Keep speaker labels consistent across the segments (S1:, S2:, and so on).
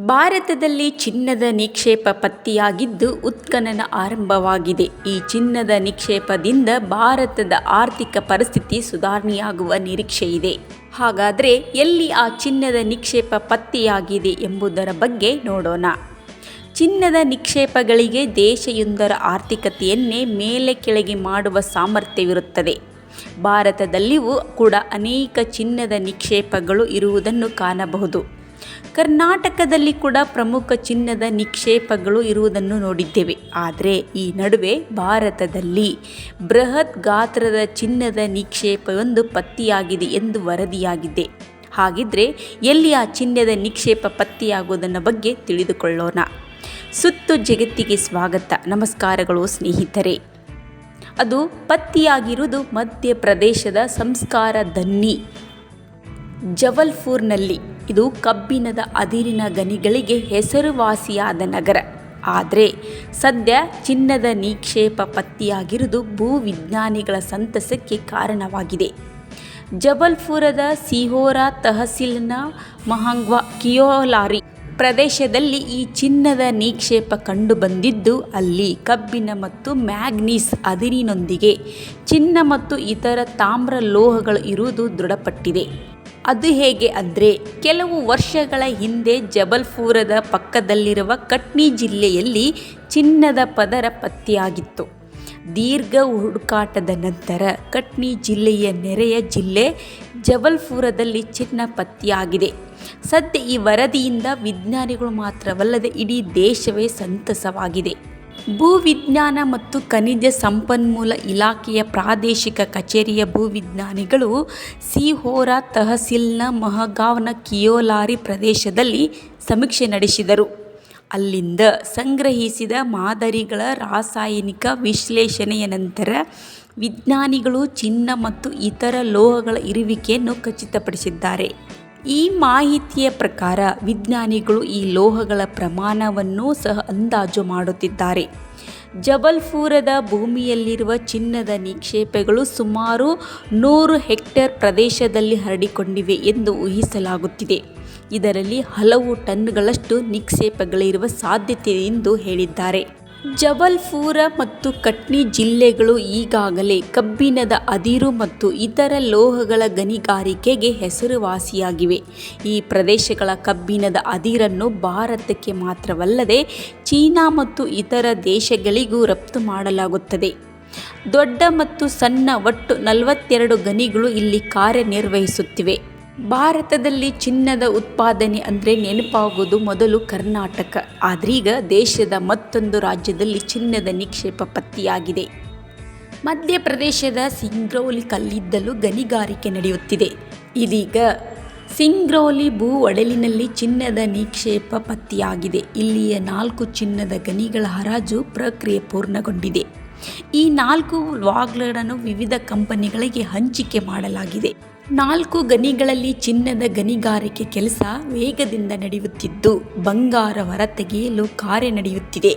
S1: ಭಾರತದಲ್ಲಿ ಚಿನ್ನದ ನಿಕ್ಷೇಪ ಪತ್ತೆಯಾಗಿದ್ದು ಉತ್ಖನನ ಆರಂಭವಾಗಿದೆ. ಈ ಚಿನ್ನದ ನಿಕ್ಷೇಪದಿಂದ ಭಾರತದ ಆರ್ಥಿಕ ಪರಿಸ್ಥಿತಿ ಸುಧಾರಣೆಯಾಗುವ ನಿರೀಕ್ಷೆ ಇದೆ. ಹಾಗಾದರೆ ಎಲ್ಲಿ ಆ ಚಿನ್ನದ ನಿಕ್ಷೇಪ ಪತ್ತೆಯಾಗಿದೆ ಎಂಬುದರ ಬಗ್ಗೆ ನೋಡೋಣ. ಚಿನ್ನದ ನಿಕ್ಷೇಪಗಳಿಗೆ ದೇಶಯೊಂದರ ಆರ್ಥಿಕತೆಯನ್ನೇ ಮೇಲೆ ಕೆಳಗೆ ಮಾಡುವ ಸಾಮರ್ಥ್ಯವಿರುತ್ತದೆ. ಭಾರತದಲ್ಲಿಯೂ ಕೂಡ ಅನೇಕ ಚಿನ್ನದ ನಿಕ್ಷೇಪಗಳು ಇರುವುದನ್ನು ಕಾಣಬಹುದು. ಕರ್ನಾಟಕದಲ್ಲಿ ಕೂಡ ಪ್ರಮುಖ ಚಿನ್ನದ ನಿಕ್ಷೇಪಗಳು ಇರುವುದನ್ನು ನೋಡಿದ್ದೇವೆ. ಆದರೆ ಈ ನಡುವೆ ಭಾರತದಲ್ಲಿ ಬೃಹತ್ ಗಾತ್ರದ ಚಿನ್ನದ ನಿಕ್ಷೇಪವೊಂದು ಪತ್ತೆಯಾಗಿದೆ ಎಂದು ವರದಿಯಾಗಿದೆ. ಹಾಗಿದ್ರೆ ಎಲ್ಲಿ ಆ ಚಿನ್ನದ ನಿಕ್ಷೇಪ ಪತ್ತೆಯಾಗುವುದನ್ನು ಬಗ್ಗೆ ತಿಳಿದುಕೊಳ್ಳೋಣ. ಸುತ್ತು ಜಗತ್ತಿಗೆ ಸ್ವಾಗತ. ನಮಸ್ಕಾರಗಳು ಸ್ನೇಹಿತರೆ. ಅದು ಪತ್ತೆಯಾಗಿರುವುದು ಮಧ್ಯಪ್ರದೇಶದ ಸಂಸ್ಕಾರ ಧನ್ನಿ ಜಬಲ್ಪುರ್ನಲ್ಲಿ ಇದು ಕಬ್ಬಿಣದ ಅದಿರಿನ ಗನಿಗಳಿಗೆ ಹೆಸರುವಾಸಿಯಾದ ನಗರ. ಆದರೆ ಸದ್ಯ ಚಿನ್ನದ ನಿಕ್ಷೇಪ ಪತ್ತೆಯಾಗಿರುವುದು ಭೂವಿಜ್ಞಾನಿಗಳ ಸಂತಸಕ್ಕೆ ಕಾರಣವಾಗಿದೆ. ಜಬಲ್ಪುರದ ಸಿಹೋರಾ ತಹಸೀಲ್ನ ಮಹಾಂಗ್ವಾ ಕಿಯೋಲಾರಿ ಪ್ರದೇಶದಲ್ಲಿ ಈ ಚಿನ್ನದ ನಿಕ್ಷೇಪ ಕಂಡುಬಂದಿದ್ದು, ಅಲ್ಲಿ ಕಬ್ಬಿಣ ಮತ್ತು ಮ್ಯಾಗ್ನೀಸ್ ಅದಿರಿನೊಂದಿಗೆ ಚಿನ್ನ ಮತ್ತು ಇತರ ತಾಮ್ರ ಲೋಹಗಳು ಇರುವುದು ದೃಢಪಟ್ಟಿದೆ. ಅದು ಹೇಗೆ ಅಂದರೆ, ಕೆಲವು ವರ್ಷಗಳ ಹಿಂದೆ ಜಬಲ್ಪುರದ ಪಕ್ಕದಲ್ಲಿರುವ ಕಟ್ನಿ ಜಿಲ್ಲೆಯಲ್ಲಿ ಚಿನ್ನದ ಪದರ ಪತ್ತೆಯಾಗಿತ್ತು. ದೀರ್ಘ ಹುಡುಕಾಟದ ನಂತರ ಕಟ್ನಿ ಜಿಲ್ಲೆಯ ನೆರೆಯ ಜಿಲ್ಲೆ ಜಬಲ್ಪುರದಲ್ಲಿ ಚಿನ್ನ ಪತ್ತೆಯಾಗಿದೆ. ಸದ್ಯ ಈ ವರದಿಯಿಂದ ವಿಜ್ಞಾನಿಗಳು ಮಾತ್ರವಲ್ಲದೆ ಇಡೀ ದೇಶವೇ ಸಂತಸವಾಗಿದೆ. ಭೂವಿಜ್ಞಾನ ಮತ್ತು ಖನಿಜ ಸಂಪನ್ಮೂಲ ಇಲಾಖೆಯ ಪ್ರಾದೇಶಿಕ ಕಚೇರಿಯ ಭೂವಿಜ್ಞಾನಿಗಳು ಸಿಹೋರಾ ತಹಸೀಲ್ನ ಮಹಗಾವ್ನ ಕಿಯೋಲಾರಿ ಪ್ರದೇಶದಲ್ಲಿ ಸಮೀಕ್ಷೆ ನಡೆಸಿದರು. ಅಲ್ಲಿಂದ ಸಂಗ್ರಹಿಸಿದ ಮಾದರಿಗಳ ರಾಸಾಯನಿಕ ವಿಶ್ಲೇಷಣೆಯ ನಂತರ ವಿಜ್ಞಾನಿಗಳು ಚಿನ್ನ ಮತ್ತು ಇತರ ಲೋಹಗಳ ಇರುವಿಕೆಯನ್ನು ಖಚಿತಪಡಿಸಿದ್ದಾರೆ. ಈ ಮಾಹಿತಿಯ ಪ್ರಕಾರ ವಿಜ್ಞಾನಿಗಳು ಈ ಲೋಹಗಳ ಪ್ರಮಾಣವನ್ನು ಸಹ ಅಂದಾಜು ಮಾಡುತ್ತಿದ್ದಾರೆ. ಜಬಲ್ಪುರದ ಭೂಮಿಯಲ್ಲಿರುವ ಚಿನ್ನದ ನಿಕ್ಷೇಪಗಳು ಸುಮಾರು ನೂರು ಹೆಕ್ಟೇರ್ ಪ್ರದೇಶದಲ್ಲಿ ಹರಡಿಕೊಂಡಿವೆ ಎಂದು ಊಹಿಸಲಾಗುತ್ತಿದೆ. ಇದರಲ್ಲಿ ಹಲವು ಟನ್ಗಳಷ್ಟು ನಿಕ್ಷೇಪಗಳಿರುವ ಸಾಧ್ಯತೆ ಎಂದು ಹೇಳಿದ್ದಾರೆ. ಜಬಲ್ಪುರ ಮತ್ತು ಕಟ್ನಿ ಜಿಲ್ಲೆಗಳು ಈಗಾಗಲೇ ಕಬ್ಬಿಣದ ಅದಿರು ಮತ್ತು ಇತರ ಲೋಹಗಳ ಗಣಿಗಾರಿಕೆಗೆ ಹೆಸರುವಾಸಿಯಾಗಿವೆ. ಈ ಪ್ರದೇಶಗಳ ಕಬ್ಬಿಣದ ಅದಿರನ್ನು ಭಾರತಕ್ಕೆ ಮಾತ್ರವಲ್ಲದೆ ಚೀನಾ ಮತ್ತು ಇತರ ದೇಶಗಳಿಗೂ ರಫ್ತು ಮಾಡಲಾಗುತ್ತದೆ. ದೊಡ್ಡ ಮತ್ತು ಸಣ್ಣ ಒಟ್ಟು ನಲವತ್ತೆರಡು ಗಣಿಗಳು ಇಲ್ಲಿ ಕಾರ್ಯನಿರ್ವಹಿಸುತ್ತಿವೆ. ಭಾರತದಲ್ಲಿ ಚಿನ್ನದ ಉತ್ಪಾದನೆ ಅಂದರೆ ನೆನಪಾಗುವುದು ಮೊದಲು ಕರ್ನಾಟಕ. ಆದ್ರೀಗ ದೇಶದ ಮತ್ತೊಂದು ರಾಜ್ಯದಲ್ಲಿ ಚಿನ್ನದ ನಿಕ್ಷೇಪ ಪತ್ತೆಯಾಗಿದೆ. ಮಧ್ಯಪ್ರದೇಶದ ಸಿಂಗ್ರೌಲಿ ಕಲ್ಲಿದ್ದಲು ಗಣಿಗಾರಿಕೆ ನಡೆಯುತ್ತಿದೆ. ಇದೀಗ ಸಿಂಗ್ರೌಲಿ ಭೂ ಒಡಲಿನಲ್ಲಿ ಚಿನ್ನದ ನಿಕ್ಷೇಪ ಪತ್ತೆಯಾಗಿದೆ. ಇಲ್ಲಿಯ ನಾಲ್ಕು ಚಿನ್ನದ ಗಣಿಗಳ ಹರಾಜು ಪ್ರಕ್ರಿಯೆ ಪೂರ್ಣಗೊಂಡಿದೆ. ಈ ನಾಲ್ಕು ವಾಗ್ಗಳನ್ನು ವಿವಿಧ ಕಂಪನಿಗಳಿಗೆ ಹಂಚಿಕೆ ಮಾಡಲಾಗಿದೆ. ನಾಲ್ಕು ಗನಿಗಳಲ್ಲಿ ಚಿನ್ನದ ಗಣಿಗಾರಿಕೆ ಕೆಲಸ ವೇಗದಿಂದ ನಡೆಯುತ್ತಿದ್ದು, ಬಂಗಾರ ಹೊರತೆಗೆಯಲು ಕಾರ್ಯ ನಡೆಯುತ್ತಿದೆ.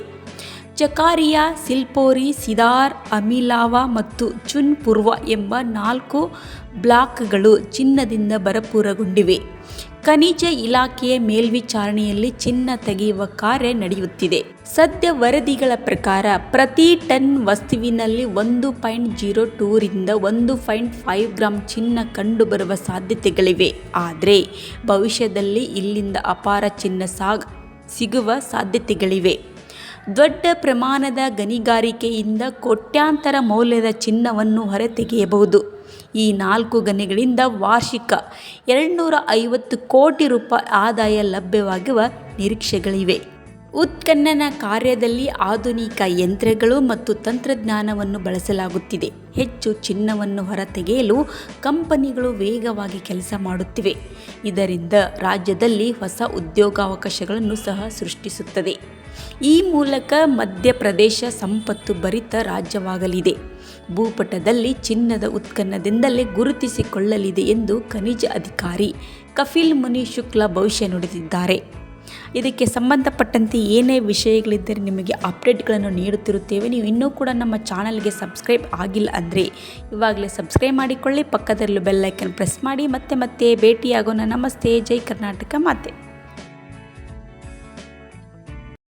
S1: ಚಕಾರಿಯಾ ಸಿಲ್ಪೋರಿ, ಸಿದಾರ್, ಅಮಿಲಾವಾ ಮತ್ತು ಚುನ್ ಪೂರ್ವ ಎಂಬ ನಾಲ್ಕು ಬ್ಲಾಕ್ಗಳು ಚಿನ್ನದಿಂದ ಭರಪೂರಗೊಂಡಿವೆ. ಖನಿಜ ಇಲಾಖೆಯ ಮೇಲ್ವಿಚಾರಣೆಯಲ್ಲಿ ಚಿನ್ನ ತೆಗೆಯುವ ಕಾರ್ಯ ನಡೆಯುತ್ತಿದೆ. ಸದ್ಯ ವರದಿಗಳ ಪ್ರಕಾರ ಪ್ರತಿ ಟನ್ ವಸ್ತುವಿನಲ್ಲಿ ಒಂದು ಪಾಯಿಂಟ್ ಜೀರೋ ಟೂರಿಂದ ಒಂದು ಪಾಯಿಂಟ್ ಫೈವ್ ಗ್ರಾಮ್ ಚಿನ್ನ ಕಂಡುಬರುವ ಸಾಧ್ಯತೆಗಳಿವೆ. ಆದರೆ ಭವಿಷ್ಯದಲ್ಲಿ ಇಲ್ಲಿಂದ ಅಪಾರ ಚಿನ್ನ ಸಾಗ್ ಸಿಗುವ ಸಾಧ್ಯತೆಗಳಿವೆ. ದೊಡ್ಡ ಪ್ರಮಾಣದ ಗಣಿಗಾರಿಕೆಯಿಂದ ಕೋಟ್ಯಾಂತರ ಮೌಲ್ಯದ ಚಿನ್ನವನ್ನು ಹೊರತೆಗೆಯಬಹುದು. ಈ ನಾಲ್ಕು ಗಣಿಗಳಿಂದ ವಾರ್ಷಿಕ ಎರಡುನೂರ ಐವತ್ತು ಕೋಟಿ ರೂಪಾಯಿ ಆದಾಯ ಲಭ್ಯವಾಗುವ ನಿರೀಕ್ಷೆಗಳಿವೆ. ಉತ್ಖನನ ಕಾರ್ಯದಲ್ಲಿ ಆಧುನಿಕ ಯಂತ್ರಗಳು ಮತ್ತು ತಂತ್ರಜ್ಞಾನವನ್ನು ಬಳಸಲಾಗುತ್ತಿದೆ. ಹೆಚ್ಚು ಚಿನ್ನವನ್ನು ಹೊರತೆಗೆಯಲು ಕಂಪನಿಗಳು ವೇಗವಾಗಿ ಕೆಲಸ ಮಾಡುತ್ತಿವೆ. ಇದರಿಂದ ರಾಜ್ಯದಲ್ಲಿ ಹೊಸ ಉದ್ಯೋಗಾವಕಾಶಗಳನ್ನು ಸಹ ಸೃಷ್ಟಿಸುತ್ತದೆ. ಈ ಮೂಲಕ ಮಧ್ಯಪ್ರದೇಶ ಸಂಪತ್ತು ಭರಿತ ರಾಜ್ಯವಾಗಲಿದೆ. ಭೂಪಟದಲ್ಲಿ ಚಿನ್ನದ ಉತ್ಖನ್ನದಿಂದಲೇ ಗುರುತಿಸಿಕೊಳ್ಳಲಿದೆ ಎಂದು ಖನಿಜ ಅಧಿಕಾರಿ ಕಫಿಲ್ ಮುನಿ ಶುಕ್ಲಾ ಭವಿಷ್ಯ ನುಡಿದಿದ್ದಾರೆ. ಇದಕ್ಕೆ ಸಂಬಂಧಪಟ್ಟಂತೆ ಏನೇ ವಿಷಯಗಳಿದ್ದರೆ ನಿಮಗೆ ಅಪ್ಡೇಟ್ಗಳನ್ನು ನೀಡುತ್ತಿರುತ್ತೇವೆ. ನೀವು ಇನ್ನೂ ಕೂಡ ನಮ್ಮ ಚಾನಲ್ಗೆ ಸಬ್ಸ್ಕ್ರೈಬ್ ಆಗಿಲ್ಲ ಅಂದರೆ ಇವಾಗಲೇ ಸಬ್ಸ್ಕ್ರೈಬ್ ಮಾಡಿಕೊಳ್ಳಿ. ಪಕ್ಕದಲ್ಲೂ ಬೆಲ್ಲೈಕನ್ ಪ್ರೆಸ್ ಮಾಡಿ. ಮತ್ತೆ ಮತ್ತೆ ಭೇಟಿಯಾಗೋಣ. ನಮಸ್ತೆ. ಜೈ ಕರ್ನಾಟಕ ಮಾತೆ.